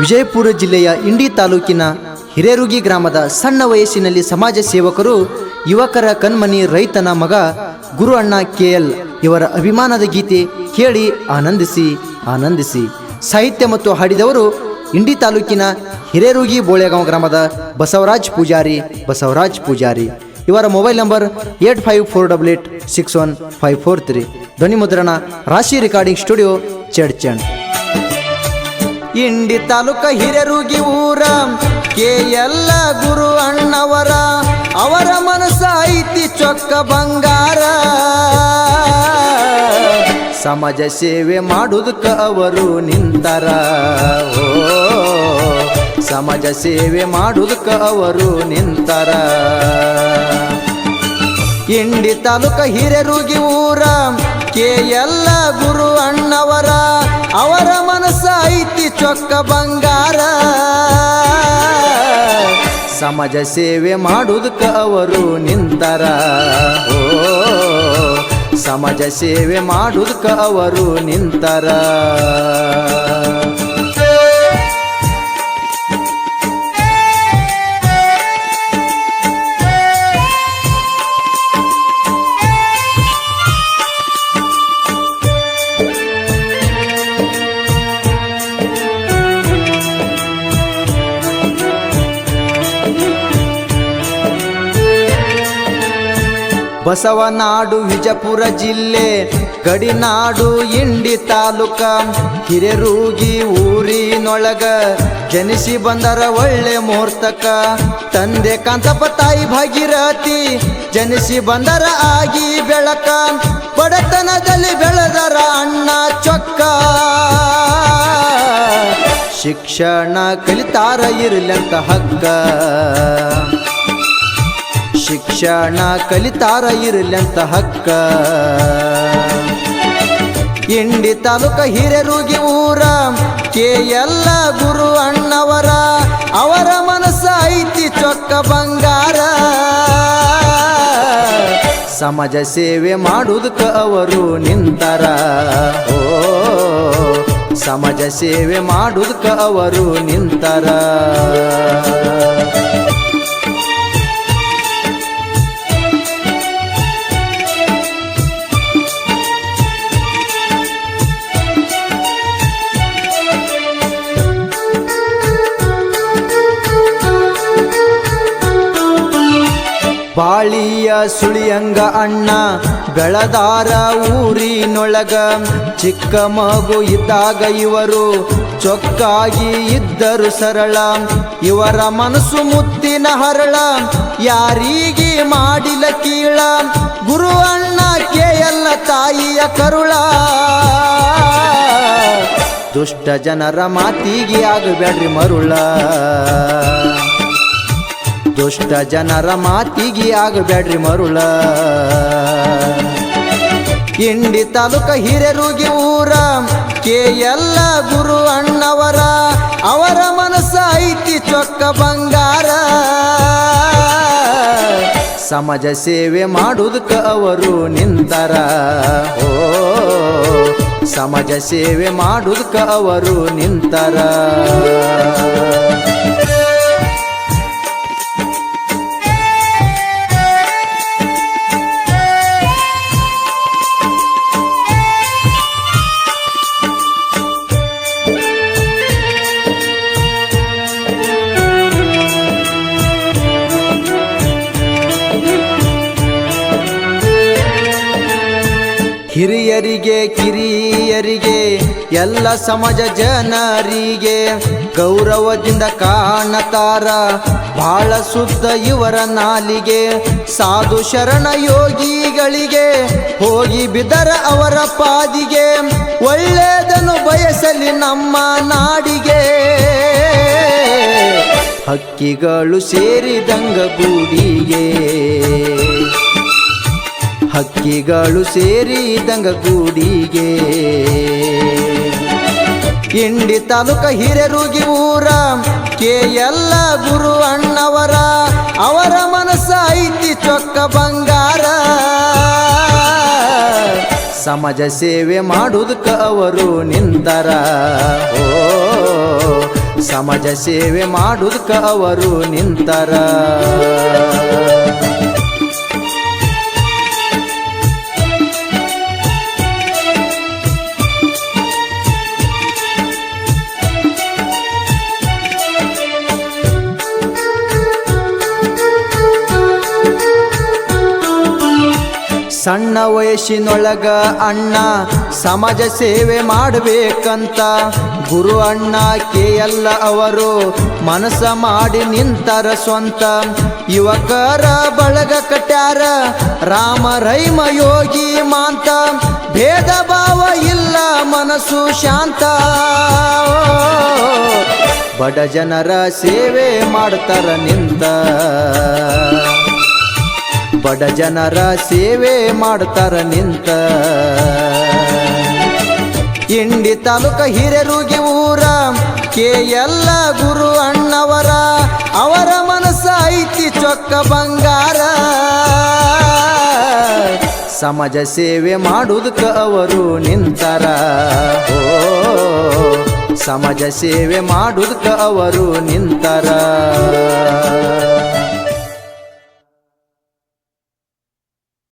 ವಿಜಯಪುರ ಜಿಲ್ಲೆಯ ಇಂಡಿ ತಾಲೂಕಿನ ಹಿರೇರುಗಿ ಗ್ರಾಮದ ಸಣ್ಣ ವಯಸ್ಸಿನಲ್ಲಿ ಸಮಾಜ ಸೇವಕರು, ಯುವಕರ ಕಣ್ಮನಿ ರೈತನ ಮಗ ಗುರು ಅಣ್ಣ ಕೆಎಲ್ ಇವರ ಅಭಿಮಾನದ ಗೀತೆ ಕೇಳಿ ಆನಂದಿಸಿ ಆನಂದಿಸಿ. ಸಾಹಿತ್ಯ ಮತ್ತು ಹಾಡಿದವರು ಇಂಡಿ ತಾಲೂಕಿನ ಹಿರೇರುಗಿ ಬೋಳೆಗಾಂವ್ ಗ್ರಾಮದ ಬಸವರಾಜ್ ಪೂಜಾರಿ ಬಸವರಾಜ್ ಪೂಜಾರಿ. ಇವರ mobile number eight five four double eight six one five four three. ಧ್ವನಿ ಮುದ್ರಣ ರಾಶಿ ರೆಕಾರ್ಡಿಂಗ್ ಸ್ಟುಡಿಯೋ, ಚಡ್ಚಣ್. ಇಂಡಿ ತಾಲೂಕ ಹಿರಿಯರುಗಿ ಊರ ಕೆ ಎಲ್ಲ ಗುರು ಅಣ್ಣವರ, ಅವರ ಮನಸ್ಸ ಐತಿ ಚೊಕ್ಕ ಬಂಗಾರ. ಸಮಾಜ ಸೇವೆ ಮಾಡುದಕ್ಕ ಅವರು ನಿಂತರ. ಓ, ಸಮಾಜ ಸೇವೆ ಮಾಡುದಕ್ಕ ಅವರು ನಿಂತರ. ಇಂಡಿ ತಾಲೂಕ ಹಿರಿಯರುಗಿ ಊರ ಕೆ ಎಲ್ಲ ಗುರು ಅಣ್ಣವರ ಅವರ ಮನಸ್ಸ ಐತಿ ಚೊಕ್ಕ ಬಂಗಾರ. ಸಮಾಜ ಸೇವೆ ಮಾಡುವುದಕ್ಕೆ ಅವರು ನಿಂತರ. ಓ, ಸಮಾಜ ಸೇವೆ ಮಾಡುವುದಕ್ಕೆ ಅವರು ನಿಂತರ. ಬಸವನಾಡು, ವಿಜಯಪುರ ಜಿಲ್ಲೆ, ಗಡಿನಾಡು, ಇಂಡಿ ತಾಲೂಕ. ಹಿರೇರೂಗಿ ಊರಿನೊಳಗ ಜನಿಸಿ ಬಂದರ ಒಳ್ಳೆ ಮುಹೂರ್ತಕ ತಂದೆ ಕಾಂತಪ್ಪ, ತಾಯಿ ಭಾಗಿರಾತಿ ಜನಿಸಿ ಬಂದರ ಆಗಿ ಬೆಳಕ. ಬಡತನದಲ್ಲಿ ಬೆಳೆದರ ಅಣ್ಣ ಚೊಕ್ಕ. ಶಿಕ್ಷಣ ಕಲಿತಾರ ಇರಲಂತ ಹಕ್ಕ. ಶಿಕ್ಷಣ ಕಲಿತಾರ ಇರಲೆಂತ ಹಕ್ಕ. ಇಂಡಿ ತಾಲೂಕ ಹಿರೇರುಗಿ ಊರ, ಕೆ ಎಲ್ಲ ಗುರು ಅಣ್ಣವರ, ಅವರ ಮನಸ್ಸ ಐತಿ ಚೊಕ್ಕ ಬಂಗಾರ. ಸಮಾಜ ಸೇವೆ ಮಾಡುವುದಕ್ಕ ಅವರು ನಿಂತಾರ. ಓ, ಸಮಾಜ ಸೇವೆ ಮಾಡುವುದಕ್ಕ ಅವರು ನಿಂತರ. ಬಾಳಿಯ ಸುಳಿಯಂಗ ಅಣ್ಣ, ಬೆಳದಾರ ಊರಿನೊಳಗ ಚಿಕ್ಕ ಮಗು ಇದ್ದಾಗ ಇವರು ಚೊಕ್ಕಾಗಿ ಇದ್ದರು ಸರಳ. ಇವರ ಮನಸ್ಸು ಮುತ್ತಿನ ಹರಳ, ಯಾರಿಗೆ ಮಾಡಿಲ ಕೀಳ. ಗುರು ಅಣ್ಣ ಎಲ್ಲ ತಾಯಿಯ ಕರುಳ. ದುಷ್ಟ ಜನರ ಮಾತಿಗೆ ಆಗಬೇಡ್ರಿ ಮರುಳ. ದುಷ್ಟ ಜನರ ಮಾತಿಗೆ ಆಗಬೇಡ್ರಿ ಮರುಳ. ಇಂಡಿ ತಾಲೂಕ ಹಿರೇರುಗಿ ಊರ, ಕೆ ಎಲ್ಲ ಗುರು ಅಣ್ಣವರ, ಅವರ ಮನಸ್ಸ ಐತಿ ಚೊಕ್ಕ ಬಂಗಾರ. ಸಮಾಜ ಸೇವೆ ಮಾಡುದಕ್ಕ ಅವರು ನಿಂತಾರ ಓ, ಸಮಾಜ ಸೇವೆ ಮಾಡುದಕ್ಕ ಅವರು ನಿಂತರ. ಹಿರಿಯರಿಗೆ, ಕಿರಿಯರಿಗೆ, ಎಲ್ಲ ಸಮಾಜ ಜನರಿಗೆ ಗೌರವದಿಂದ ಕಾಣತಾರ. ಬಹಳ ಸುದ್ದ ಇವರ ನಾಲಿಗೆ, ಸಾಧು ಶರಣ ಯೋಗಿಗಳಿಗೆ ಹೋಗಿ ಬಿದರ ಅವರ ಪಾದಿಗೆ, ಒಳ್ಳೆಯದನ್ನು ಬಯಸಲಿ ನಮ್ಮ ನಾಡಿಗೆ. ಹಕ್ಕಿಗಳು ಸೇರಿದಂಗ ಗೂಡಿಗೆ ಹಕ್ಕಿಗಳು ಸೇರಿದಂಗ ಗೂಡಿಗೆ ಇಂಡಿ ತಾಲೂಕ ಹಿರೇರುಗಿ ಊರ, ಕೆ ಎಲ್ಲ ಗುರು ಅಣ್ಣವರ, ಅವರ ಮನಸ್ಸ ಐತಿ ಚೊಕ್ಕ ಬಂಗಾರ. ಸಮಾಜ ಸೇವೆ ಮಾಡುವುದಕ್ಕ ಅವರು ನಿಂತರ ಓ, ಸಮಾಜ ಸೇವೆ ಮಾಡುದಕ್ಕ ಅವರು ನಿಂತರ ಸಣ್ಣ ವಯಸ್ಸಿನೊಳಗ ಅಣ್ಣ ಸಮಾಜ ಸೇವೆ ಮಾಡಬೇಕಂತ. ಗುರು ಅಣ್ಣ ಕೆ ಎಲ್ಲ ಅವರು ಮನಸ ಮಾಡಿ ನಿಂತರ ಸ್ವಂತ. ಯುವಕರ ಬಳಗ ಕಟ್ಯಾರ ರಾಮ ರೈಮ ಯೋಗಿ ಮಾಂತ. ಭೇದ ಭಾವ ಇಲ್ಲ ಮನಸ್ಸು ಶಾಂತ. ಬಡ ಜನರ ಸೇವೆ ಮಾಡ್ತಾರ ನಿಂತ. ಬಡ ಜನರ ಸೇವೆ ಮಾಡ್ತಾರ ನಿಂತ. ಇಂಡಿ ತಾಲೂಕ ಹಿರೇರುಗೆ ಊರ, ಕೆ ಎಲ್ಲ ಗುರು ಅಣ್ಣವರ, ಅವರ ಮನಸ್ಸ ಐತಿ ಚೊಕ್ಕ ಬಂಗಾರ. ಸಮಾಜ ಸೇವೆ ಮಾಡುವುದಕ್ಕೆ ಅವರು ನಿಂತಾರ. ಓ ಸಮಾಜ ಸೇವೆ ಮಾಡುವುದಕ್ಕೆ ಅವರು ನಿಂತ